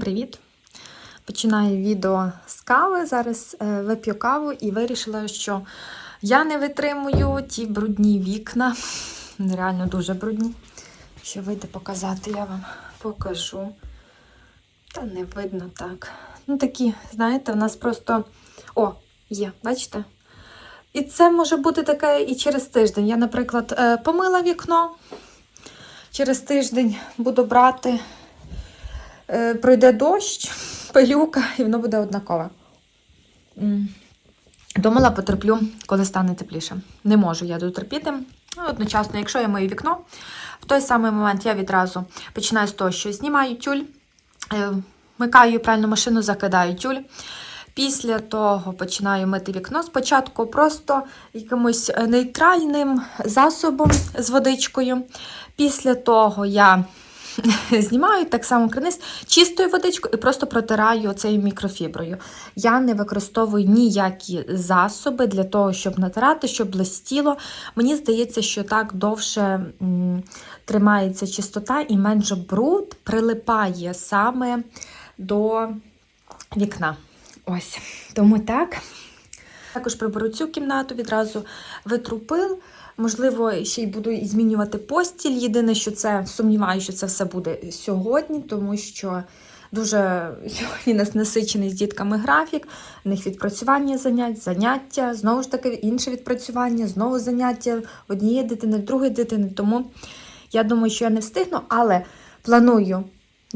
Привіт! Починаю відео з кави. Зараз е, вип'ю каву і вирішила, що я не витримую ті брудні вікна. Реально дуже брудні. Що вийде показати, я вам покажу. Та не видно так. Ну, такі, знаєте, в нас просто. О, є, бачите? І це може бути таке і через тиждень. Я, наприклад, е, помила вікно. Через тиждень буду брати пройде дощ, пилюка, і воно буде однакове. Думала, потерплю, коли стане тепліше. Не можу я дотерпіти. Ну, Одночасно, якщо я мию вікно, в той самий момент я відразу починаю з того, що знімаю тюль, е, вмикаю пральну машину, закидаю тюль. Після того починаю мити вікно. Спочатку просто якимось е, нейтральним засобом з водичкою. Після того я знімаю так само криниць чистою водичкою і просто протираю цією мікрофіброю. Я не використовую ніякі засоби для того, щоб натирати, щоб блистіло. Мені здається, що так довше тримається чистота і менше бруд прилипає саме до вікна. Ось. Тому так. Також приберу цю кімнату, відразу витру пил. Можливо, ще й буду змінювати постіль. Єдине, що це сумніваюся, що це все буде сьогодні, тому що дуже сьогодні нас насичений з дітками графік. У них відпрацювання занять, заняття, знову ж таки, інше відпрацювання, знову заняття однієї дитини, другої дитини. Тому я думаю, що я не встигну, але планую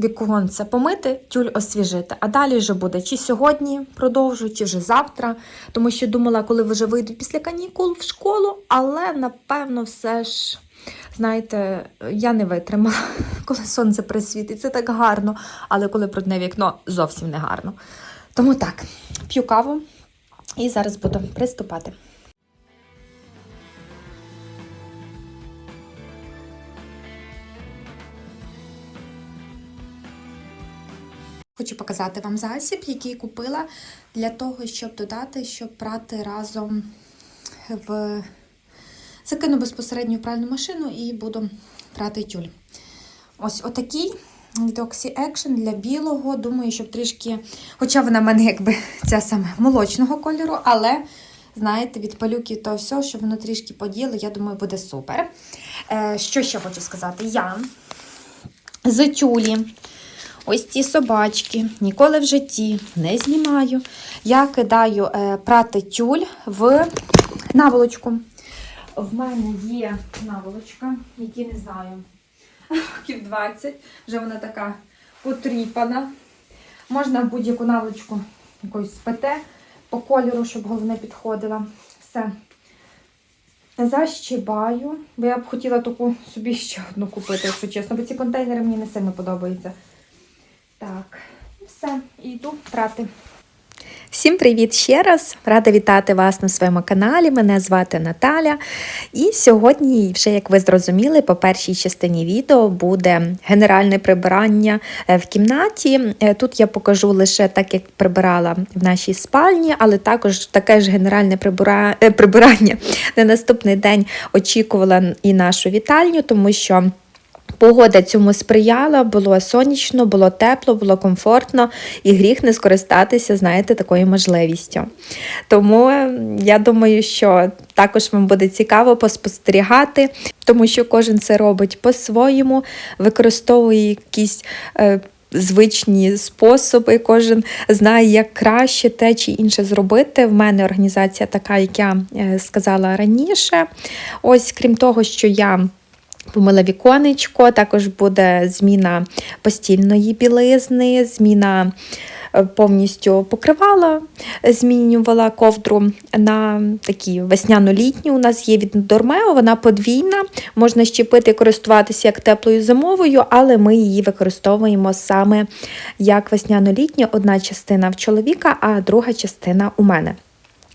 віконце помити, тюль освіжити. А далі вже буде чи сьогодні продовжу, чи вже завтра. Тому що думала, коли вже вийдуть після канікул в школу, але напевно все ж. Знаєте, я не витримала, коли сонце присвітить. Це так гарно, але коли брудне вікно зовсім не гарно. Тому так, п'ю каву і зараз буду приступати. Хочу показати вам засіб, який купила для того, щоб додати, щоб прати разом в закину безпосередньо в пральну машину і буду прати тюль. Ось отакий від Oxy Action для білого. Думаю, щоб трішки, хоча вона в мене якби ця саме молочного кольору, але, знаєте, від палюки то все, щоб воно трішки поділо, я думаю, буде супер. Е, що ще хочу сказати? Я з тюлі. Ось ці собачки, ніколи в житті не знімаю. Я кидаю е, прати тюль в наволочку. В мене є наволочка, які не знаю, років 20. Вже вона така потріпана. Можна будь-яку наволочку якоюсь спите по кольору, щоб головне підходила. Все. Защибаю, бо я б хотіла таку собі ще одну купити, якщо чесно, бо ці контейнери мені не сильно подобаються. Все, і йду прати. Всім привіт ще раз! Рада вітати вас на своєму каналі. Мене звати Наталя. І сьогодні, вже як ви зрозуміли, по першій частині відео буде генеральне прибирання е, в кімнаті. Е, Тут я покажу лише так, як прибирала в нашій спальні, але також таке ж генеральне е, прибирання на наступний день очікувала і нашу вітальню, тому що. Погода цьому сприяла, було сонячно, було тепло, було комфортно і гріх не скористатися, знаєте, такою можливістю. Тому е, я думаю, що також вам буде цікаво поспостерігати, тому що кожен це робить по-своєму, використовує якісь. Е, Звичні способи, кожен знає, як краще те чи інше зробити. В мене організація така, як я е, сказала раніше. Ось, крім того, що я Помила віконечко, також буде зміна постільної білизни, зміна е, повністю покривала, змінювала ковдру на такі весняно-літні. У нас є від Дормео, вона подвійна, можна щепити і користуватися як теплою зимовою, але ми її використовуємо саме як весняно-літня, одна частина в чоловіка, а друга частина у мене.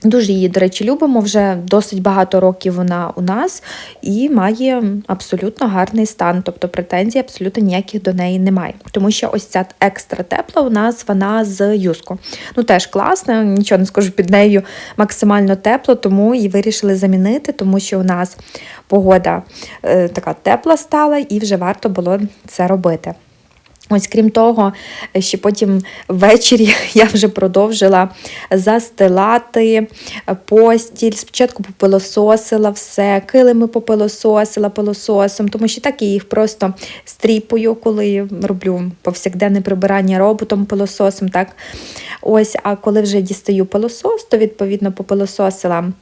Дуже її, до речі, любимо. Вже досить багато років вона у нас і має абсолютно гарний стан, тобто претензій абсолютно ніяких до неї немає. Тому що ось ця екстра тепла у нас вона з юску. Ну теж класна, нічого не скажу під нею максимально тепло, тому і вирішили замінити, тому що у нас погода е, така тепла стала і вже варто було це робити. Ось крім того, ще потім ввечері я вже продовжила застилати постіль. Спочатку попилососила все, килими попилососила пилососом, тому що так я їх просто стріпую, коли роблю повсякденне прибирання роботом пилососом. Так? Ось, а коли вже дістаю пилосос, то відповідно попилососила.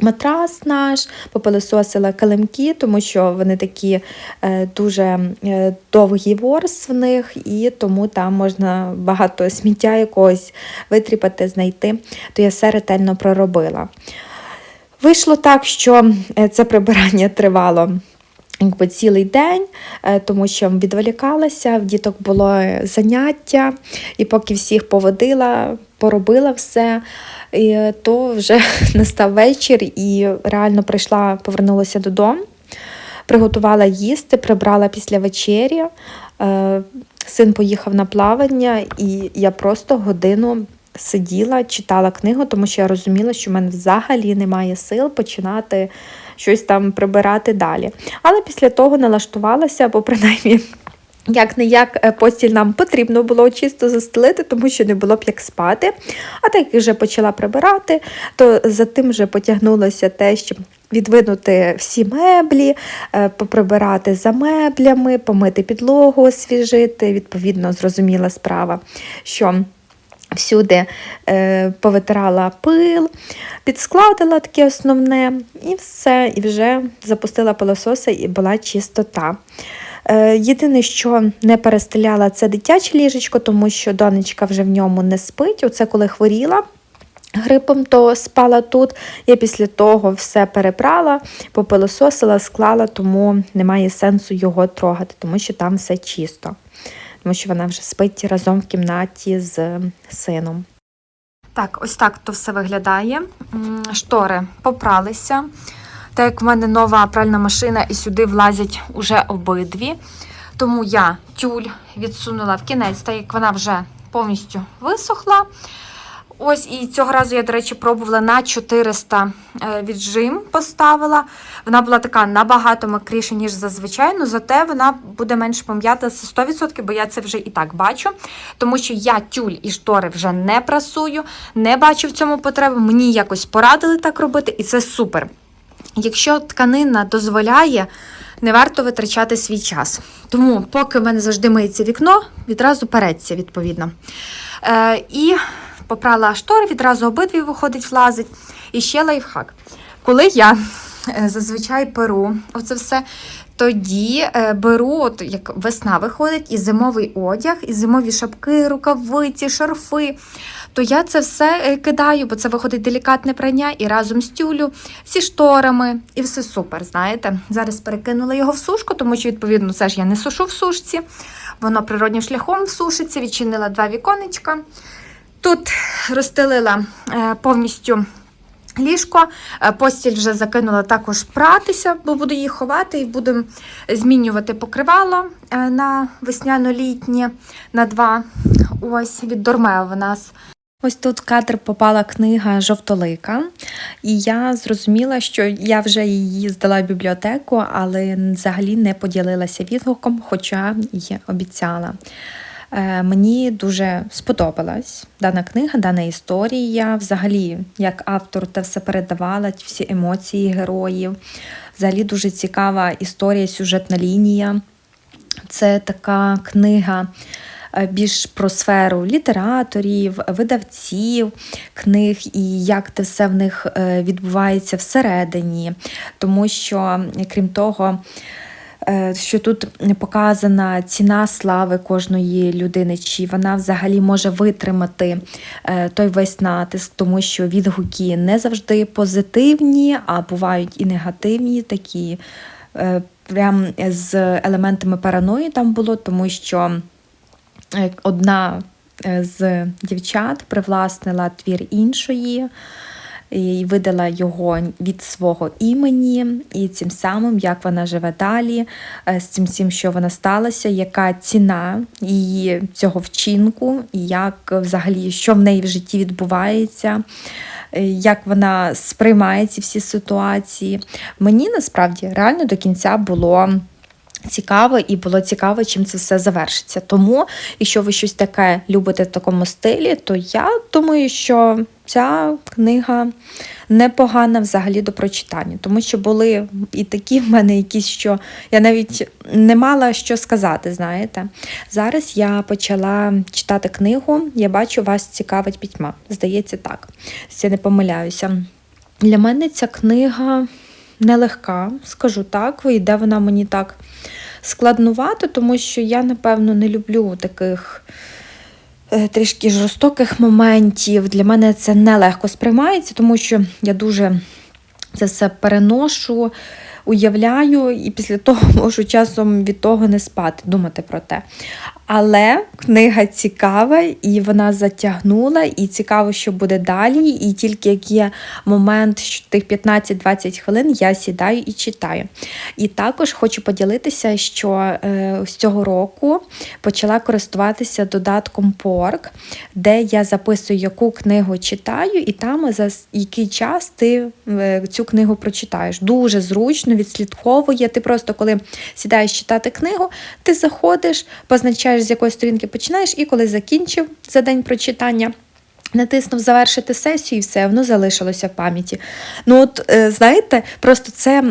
Матрас наш, попилисосила килимки, тому що вони такі е, дуже е, довгі ворс в них, і тому там можна багато сміття якогось витріпати, знайти, то я все ретельно проробила. Вийшло так, що е, це прибирання тривало. Якби цілий день, е, тому що відволікалася, в діток було заняття, і поки всіх поводила, поробила все, і то вже настав вечір і реально прийшла, повернулася додому, приготувала їсти, прибрала після вечері. Е, Син поїхав на плавання, і я просто годину сиділа, читала книгу, тому що я розуміла, що в мене взагалі немає сил починати щось там прибирати далі. Але після того налаштувалася, бо принаймні. Як не як постіль нам потрібно було чисто застелити, тому що не було б як спати. А так як вже почала прибирати, то за тим вже потягнулося те, щоб відвинути всі меблі, е, поприбирати за меблями, помити підлогу, освіжити. Відповідно, зрозуміла справа, що Всюди е, повитирала пил, підскладила таке основне, і все, і вже запустила пилососи, і була чистота. Е, єдине, що не перестеляла, це дитяче ліжечко, тому що донечка вже в ньому не спить. Оце коли хворіла. Грипом то спала тут. Я після того все перебрала, попилососила, склала, тому немає сенсу його трогати, тому що там все чисто тому що вона вже спить разом в кімнаті з сином. Так, ось так то все виглядає. Штори попралися. Так як в мене нова пральна машина і сюди влазять уже обидві. Тому я тюль відсунула в кінець, так як вона вже повністю висохла. Ось і цього разу я, до речі, пробувала на 400 е, віджим поставила. Вона була така набагато мокріша, ніж зазвичай, але зате вона буде менш пом'ята з 100%, бо я це вже і так бачу. Тому що я тюль і штори вже не прасую, не бачу в цьому потреби. Мені якось порадили так робити, і це супер. Якщо тканина дозволяє, не варто витрачати свій час. Тому, поки в мене завжди миється вікно, відразу переться, відповідно. Е, І попрала штори, відразу обидві виходить, влазить. І ще лайфхак. Коли я е, зазвичай перу оце все, тоді е, беру, от як весна виходить, і зимовий одяг, і зимові шапки, рукавиці, шарфи. То я це все е, кидаю, бо це виходить делікатне прання і разом з тюлю, зі шторами, і все супер. Знаєте, зараз перекинула його в сушку, тому що, відповідно, це ж я не сушу в сушці. Воно природнім шляхом сушиться, відчинила два віконечка. Тут розстелила е, повністю ліжко, е, постіль вже закинула також пратися, бо буду її ховати і будемо змінювати покривало е, на весняно-літнє на два. Ось від Дормео в нас. Ось тут в кадр попала книга Жовтолика, і я зрозуміла, що я вже її здала в бібліотеку, але взагалі не поділилася відгуком, хоча й обіцяла. Е, Мені дуже сподобалась дана книга, дана історія. Взагалі, як автор те все передавала, ті всі емоції героїв. Взагалі дуже цікава історія, сюжетна лінія. Це така книга е, більш про сферу літераторів, видавців книг і як це все в них е, відбувається всередині. Тому що, крім того, що тут показана ціна слави кожної людини, чи вона взагалі може витримати е, той весь натиск, тому що відгуки не завжди позитивні, а бувають і негативні такі. е, Прям з елементами параної там було, тому що е, одна е, з дівчат привласнила твір іншої і видала його від свого імені, і цим самим, як вона живе далі, е, з цим всім, що вона сталася, яка ціна її цього вчинку, і як взагалі що в неї в житті відбувається. е, Як вона сприймає ці всі ситуації. Мені насправді реально до кінця було цікаво і було цікаво, чим це все завершиться. Тому, якщо ви щось таке любите в такому стилі, то я думаю, що ця книга непогана взагалі до прочитання, тому що були і такі в мене якісь, що я навіть не мала що сказати, знаєте. Зараз я почала читати книгу, я бачу, вас цікавить пітьма. Здається, так. Я не помиляюся. Для мене ця книга нелегка, скажу так, йде вона мені так складнувато, тому що я, напевно, не люблю таких е, трішки жорстоких моментів. Для мене це нелегко сприймається, тому що я дуже це все переношу, уявляю, і після того можу часом від того не спати, думати про те. Але книга цікава, і вона затягнула, і цікаво, що буде далі. І тільки як є момент, що тих 15-20 хвилин я сідаю і читаю. І також хочу поділитися, що е, з цього року почала користуватися додатком Порк, де я записую, яку книгу читаю, і там за який час ти е, цю книгу прочитаєш. Дуже зручно відслідковує. Ти просто коли сідаєш читати книгу, ти заходиш, позначаєш, з якої сторінки починаєш, і коли закінчив за день прочитання. Натиснув завершити сесію і все, воно залишилося в пам'яті. Ну, от е, знаєте, просто це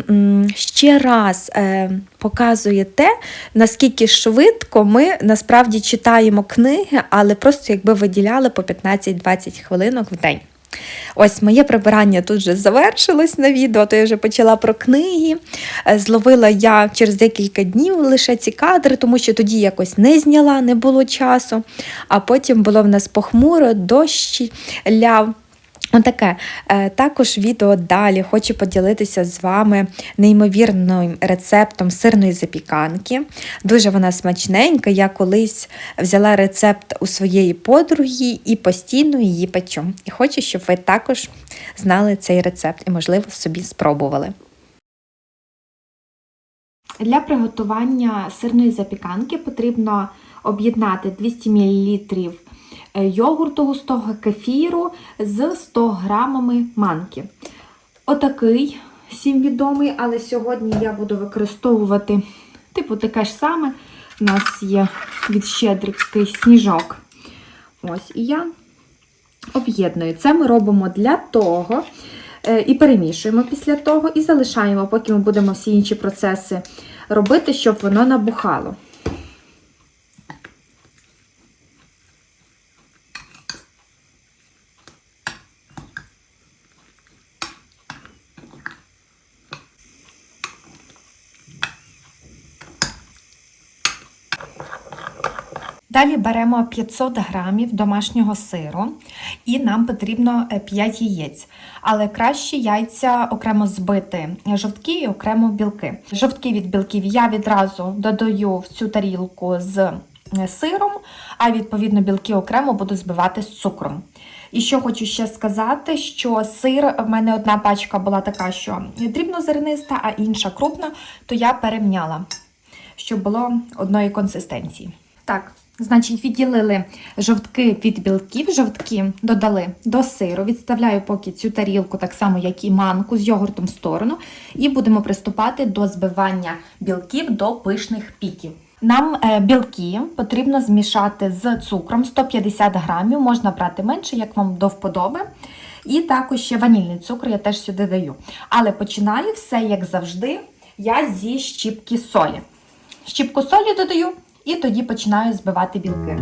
ще раз е, показує те, наскільки швидко ми насправді читаємо книги, але просто якби виділяли по 15-20 хвилинок в день. Ось моє прибирання тут вже завершилось на відео, то я вже почала про книги. Е, Зловила я через декілька днів лише ці кадри, тому що тоді якось не зняла, не було часу. А потім було в нас похмуро, дощ ляв. Отаке. Е, Також відео далі хочу поділитися з вами неймовірним рецептом сирної запіканки. Дуже вона смачненька. Я колись взяла рецепт у своєї подруги і постійно її печу. І хочу, щоб ви також знали цей рецепт і, можливо, собі спробували. Для приготування сирної запіканки потрібно об'єднати 200 мл йогурту густого кефіру з 100 грамами манки. Отакий всім відомий, але сьогодні я буду використовувати типу таке ж саме. У нас є від щедрикський сніжок. Ось, і я об'єдную. Це ми робимо для того, е, і перемішуємо після того, і залишаємо, поки ми будемо всі інші процеси робити, щоб воно набухало. Далі беремо 500 грамів домашнього сиру, і нам потрібно е, 5 яєць. Але краще яйця окремо збити жовтки і окремо білки. Жовтки від білків я відразу додаю в цю тарілку з е, сиром, а відповідно білки окремо буду збивати з цукром. І що хочу ще сказати, що сир в мене одна пачка була така, що дрібнозерниста, а інша крупна, то я перемняла, щоб було одної консистенції. Так, значить, відділили жовтки від білків, жовтки додали до сиру. Відставляю поки цю тарілку, так само, як і манку з йогуртом в сторону, і будемо приступати до збивання білків до пишних піків. Нам е, білки потрібно змішати з цукром 150 грамів, можна брати менше, як вам до вподоби. І також ще ванільний цукор я теж сюди даю. Але починаю все, як завжди, я зі щіпки солі. Щіпку солі додаю і тоді починаю збивати білки.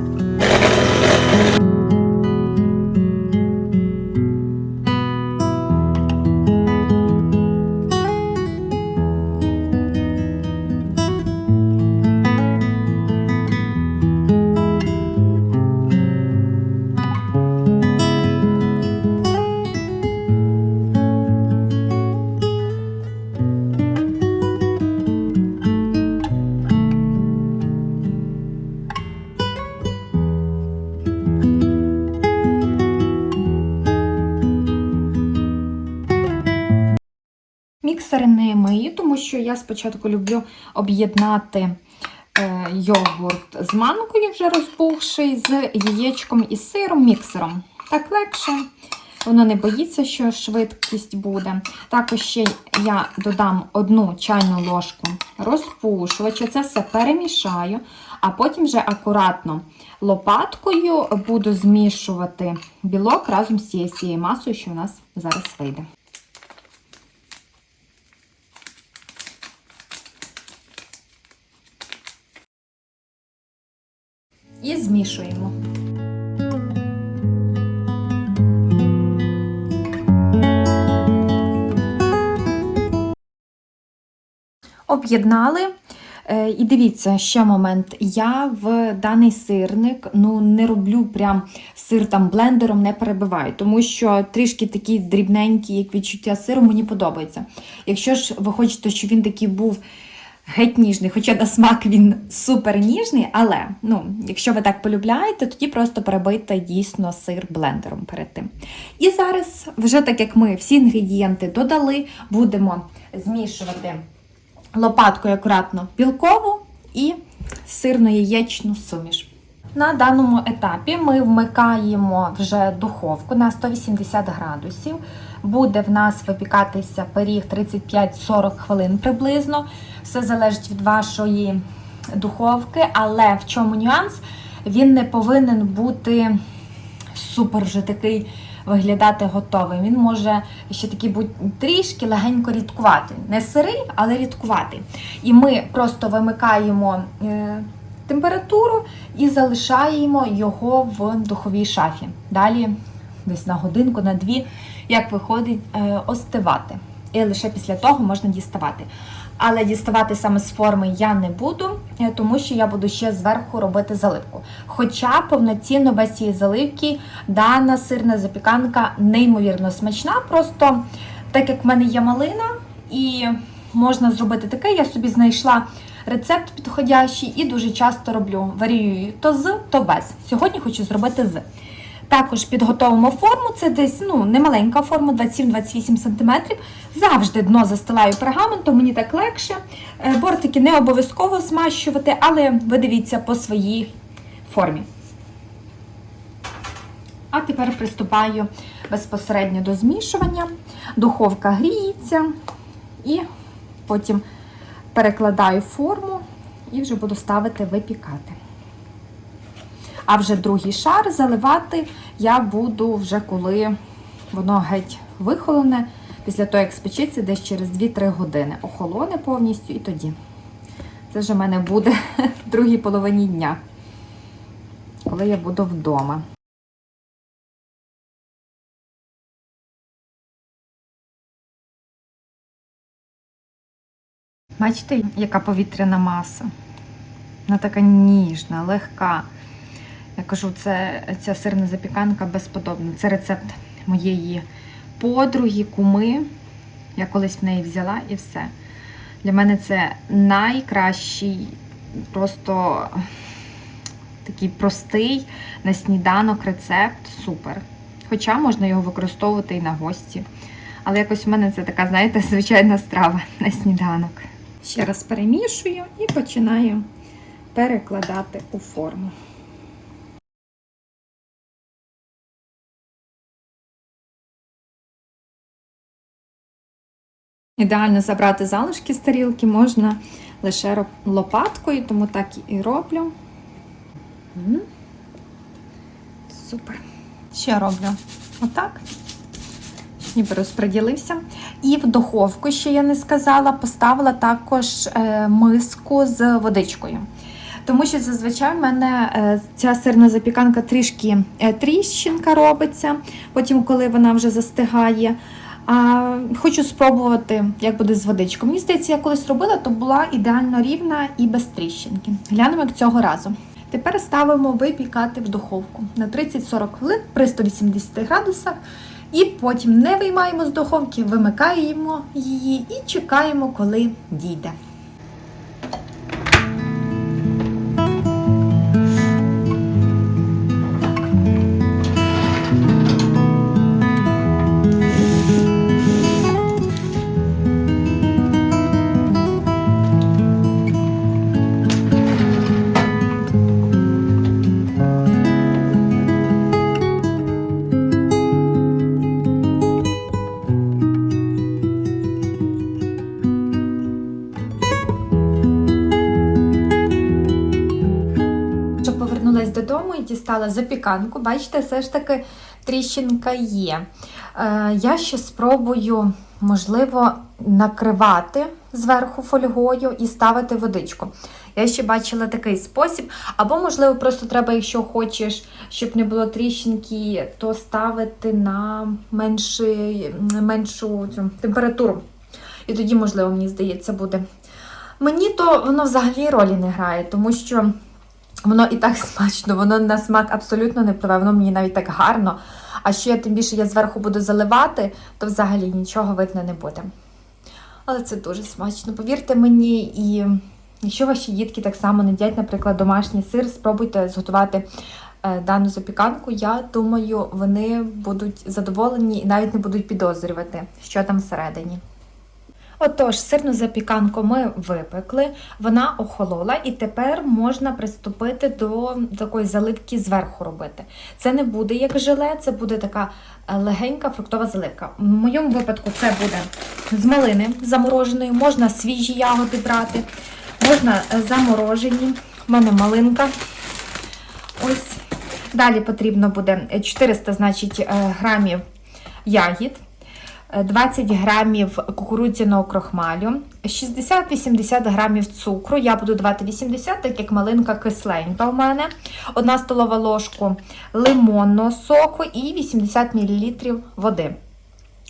Тому що я спочатку люблю об'єднати е, йогурт з манкою, вже розпухший, з яєчком і сиром, міксером. Так легше. Воно не боїться, що швидкість буде. Також ще я додам одну чайну ложку розпушувача. Це все перемішаю, а потім вже акуратно лопаткою буду змішувати білок разом з цією масою, що у нас зараз вийде. І змішуємо. Об'єднали. Е, І дивіться, ще момент. Я в даний сирник ну, не роблю прям сир там блендером, не перебиваю, тому що трішки такий дрібненький, як відчуття сиру, мені подобається. Якщо ж ви хочете, щоб він такий був геть ніжний, хоча на смак він супер ніжний, але ну, якщо ви так полюбляєте, тоді просто перебийте дійсно сир блендером перед тим. І зараз, вже так як ми всі інгредієнти додали, будемо змішувати лопаткою акуратно білкову і сирно-яєчну суміш. На даному етапі ми вмикаємо вже духовку на 180 градусів. Буде в нас випікатися пиріг 35-40 хвилин приблизно. Все залежить від вашої духовки, але в чому нюанс? Він не повинен бути супер вже такий виглядати готовий. Він може ще такий бути трішки легенько рідкувати. Не сирий, але рідкуватий. І ми просто вимикаємо е, температуру і залишаємо його в духовій шафі. Далі, десь на годинку, на дві, як виходить, е, остивати. І лише після того можна діставати. Але діставати саме з форми я не буду, е, тому що я буду ще зверху робити заливку. Хоча повноцінно без цієї заливки дана сирна запіканка неймовірно смачна. Просто так як в мене є малина, і можна зробити таке, я собі знайшла рецепт підходящий і дуже часто роблю. Варіюю то з, то без. Сьогодні хочу зробити з. Також підготовимо форму, це десь ну, немаленька форма, 27-28 см. Завжди дно застилаю пергаментом, мені так легше. Е, Бортики не обов'язково змащувати, але ви дивіться по своїй формі. А тепер приступаю безпосередньо до змішування. Духовка гріється і потім перекладаю форму і вже буду ставити випікати. А вже другий шар заливати я буду вже коли воно геть вихолоне, після того, як спечеться, десь через 2-3 години. Охолоне повністю і тоді. Це вже в мене буде в другій половині дня, коли я буду вдома. Бачите, яка повітряна маса? Вона така ніжна, легка. Я кажу, це ця сирна запіканка безподобна. Це рецепт моєї подруги, куми. Я колись в неї взяла і все. Для мене це найкращий, просто такий простий на сніданок рецепт. Супер. Хоча можна його використовувати і на гості. Але якось в мене це така, знаєте, звичайна страва на сніданок. Ще раз перемішую і починаю перекладати у форму. Ідеально забрати залишки з тарілки можна лише лопаткою, тому так і роблю. Супер. Ще роблю отак. Ніби розподілився. І в духовку, ще я не сказала, поставила також е, миску з водичкою. Тому що зазвичай в мене е, ця сирна запіканка трішки е, тріщинка робиться, потім, коли вона вже застигає. А, хочу спробувати, як буде з водичкою. Мені здається, я колись робила, то була ідеально рівна і без тріщинки. Глянемо, як цього разу. Тепер ставимо випікати в духовку на 30-40 хвилин при 180 градусах. І потім не виймаємо з духовки, вимикаємо її і чекаємо, коли дійде. Дістала запіканку. Бачите, все ж таки тріщинка є. Е, я ще спробую, можливо, накривати зверху фольгою і ставити водичку. Я ще бачила такий спосіб. Або, можливо, просто треба, якщо хочеш, щоб не було тріщинки, то ставити на менший, меншу цю температуру. І тоді, можливо, мені здається, буде. Мені то воно взагалі ролі не грає, тому що воно і так смачно, воно на смак абсолютно не впливає, воно мені навіть так гарно. А ще тим більше я зверху буду заливати, то взагалі нічого видно не буде. Але це дуже смачно. Повірте мені, і якщо ваші дітки так само не їдять, наприклад, домашній сир, спробуйте зготувати е, дану запіканку. Я думаю, вони будуть задоволені і навіть не будуть підозрювати, що там всередині. Отож, сирну запіканку ми випекли, вона охолола, і тепер можна приступити до такої заливки зверху робити. Це не буде як желе, це буде така е, легенька фруктова заливка. В моєму випадку це буде з малини замороженої, можна свіжі ягоди брати, можна е, заморожені. У мене малинка. Ось. Далі потрібно буде 400 значить, е, грамів ягід. 20 грамів кукурудзяного крохмалю, 60-80 грамів цукру. Я буду давати 80, так як малинка кисленька у мене. 1 столова ложку лимонного соку і 80 мл води.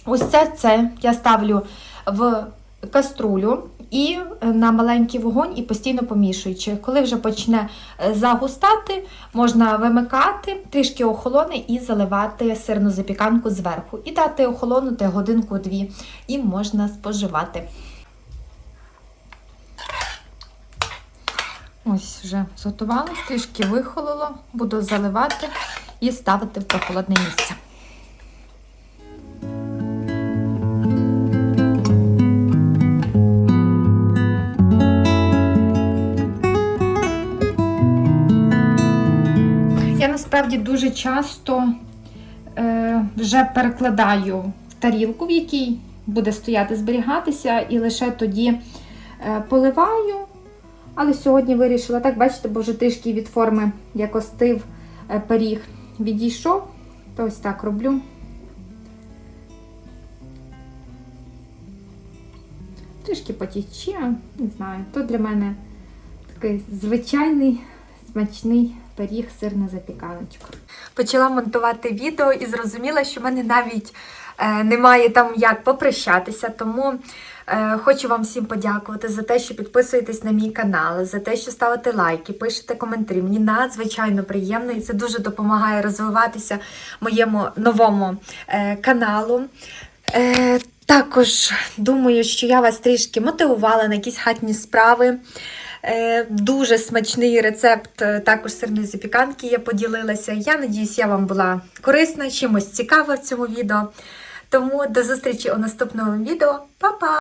Ось це, це я ставлю в каструлю і на маленький вогонь і постійно помішуючи. Коли вже почне е, загустати, можна вимикати, трішки охолоне і заливати сирну запіканку зверху. І дати охолонути годинку-дві, і можна споживати. Ось вже зготувалось, трішки вихололо, буду заливати і ставити в прохолодне місце. Насправді дуже часто е, вже перекладаю в тарілку, в якій буде стояти, зберігатися, і лише тоді е, поливаю. Але сьогодні вирішила так, бачите, бо вже трішки від форми, як остив е, пиріг, відійшов. То ось так роблю. Трішки потіче, не знаю. То для мене такий звичайний смачний пиріг, сирна запіканочка. Почала монтувати відео і зрозуміла, що в мене навіть е, немає там як попрощатися, тому е, хочу вам всім подякувати за те, що підписуєтесь на мій канал, за те, що ставите лайки, пишете коментарі. Мені надзвичайно приємно і це дуже допомагає розвиватися моєму новому е, каналу. Е, також думаю, що я вас трішки мотивувала на якісь хатні справи. Е, Дуже смачний рецепт е, також сирної запіканки я поділилася. Я надіюсь, я вам була корисна, чимось цікава в цьому відео. Тому до зустрічі у наступному відео. Па-па!